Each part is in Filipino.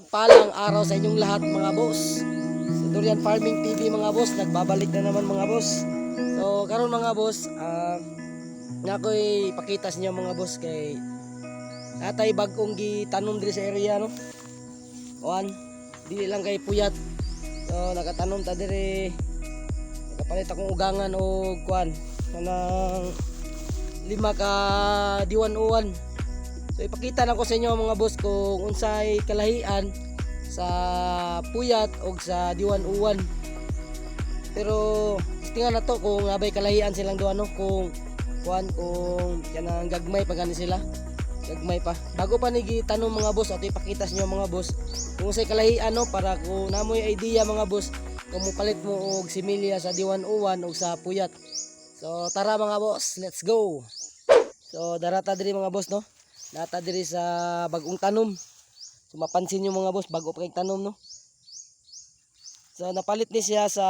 Pagpalang araw sa inyong lahat mga boss. Sa Durian Farming TV mga boss, nagbabalik na naman mga boss. So karon mga boss, ah nga ko'y pakita sa inyo mga boss kay natay bagong gitanom diri sa area no. Kuan, dili lang kay puyat. So nakatanom ta diri nakapalit akong ugangan o kuan kanang lima ka diwan uwan So ipakita na ko sa inyo mga boss kung unsay kalahian sa puyat o sa diwan uwan. Pero tingnan na to kung abay kalahian silang duha no kung kuan kung kanang gagmay pa sila. Gagmay pa. Bago pa ni gitanong mga boss ato ipakita sa inyo mga boss kung unsay kalahian no para kung namoy idea mga boss kung mupalit mo og similya sa diwan uwan o sa puyat. So tara mga boss, let's go. So darata diri mga boss no. Nata diri sa bagong tanom. So mapansin nyo mga boss, bago pa kayong tanom no. So napalit ni siya sa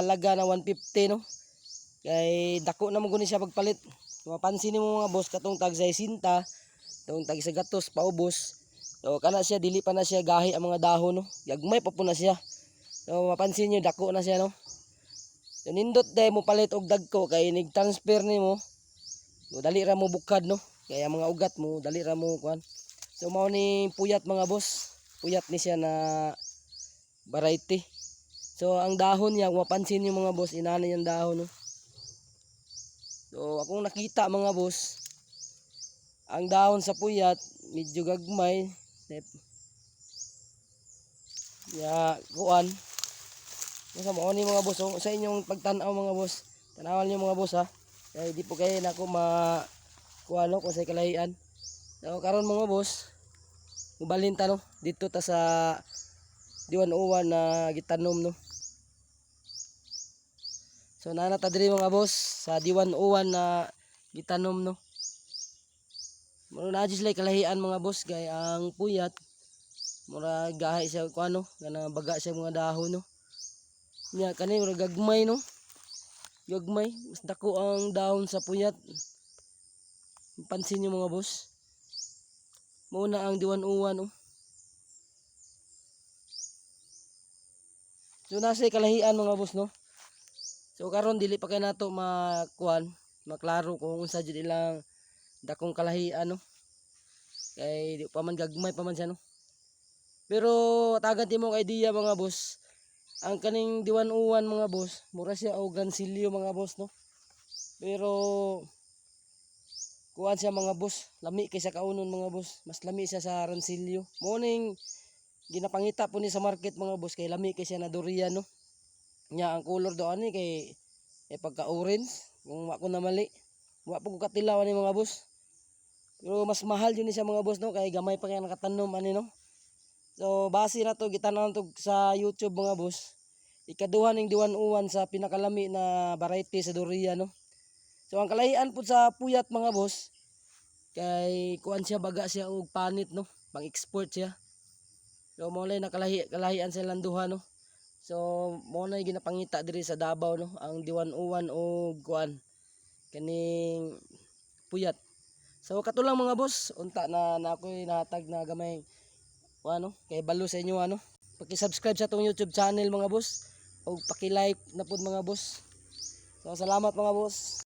halaga na 150 no. Kay dako na mo siya pagpalit. So, mapansin niyo mga boss katong tag sa isinta, katong tag sa gatos paubos. So kana siya dili pa na siya gahi ang mga dahon no. Gagmay pa po na siya. So mapansin niyo dako na siya no. So nindot day mo palit og dagko kay nig-transfer nimo. So, dali ra mo bukad no. Kaya mga ugat mo, dali ra mo kuan. So mao ni puyat mga boss. Puyat ni siya na variety. So ang dahon niya, mapansin niyo mga boss, inana niyang dahon no. So akong nakita mga boss, ang dahon sa puyat medyo gagmay. Ya, kuan. Sa mao ni mga boss, oh, sa inyong pagtan-aw mga boss. Tanawan niyo mga boss ha. Kaya di po kayo nako ma kuha no kung sa kalahian. So karon mga boss, mubalin ta no dito ta sa diwan uwan na gitanom no. So nana ta diri mga boss sa diwan uwan na gitanom no. Mura na just like kalahian mga boss kay ang puyat mura gahi siya ko ano kana baga siya mga dahon no. Nya kani mura gagmay no. Gagmay, mas dako ang dahon sa puyat. Pansin niyo mga boss. Mauna ang diwan uwan oh. So nasa kalahian mga boss no. So karon dili pa kay nato makuan, maklaro kung unsa jud ilang dakong kalahian no. Kay di pa man gagmay pa man siya no. Pero tagan ti mo idea mga boss. Ang kaning diwan uwan mga boss, mura siya og gansilyo mga boss no. Pero kuan siya mga boss, lami kay sa kaunon mga boss, mas lami siya sa ransilyo. Morning ginapangita po ni sa market mga boss kay lami kay siya na durian no. Nya ang color do ani kay eh pagka orange, kung wa ko na mali. Wa po ko katilaw ani mga boss. Pero mas mahal yun ni siya mga boss no kay gamay pa kaya nakatanom ani no. So base na to gitanan to sa YouTube mga boss. Ikaduha ning diwan uwan sa pinakalami na variety sa durian no. So ang kalahian po sa puyat mga boss kay kuan siya baga siya og panit no, pang export siya. So mo na nakalahi kalahian silang duha no. So mo na ginapangita diri sa Davao no, ang diwan uwan o kuan kaning puyat. So katulang mga boss, unta na na ako'y nahatag na gamay ano, kay balo sa inyo ano. Paki-subscribe sa tong YouTube channel mga boss o paki-like na pud mga boss. So salamat mga boss.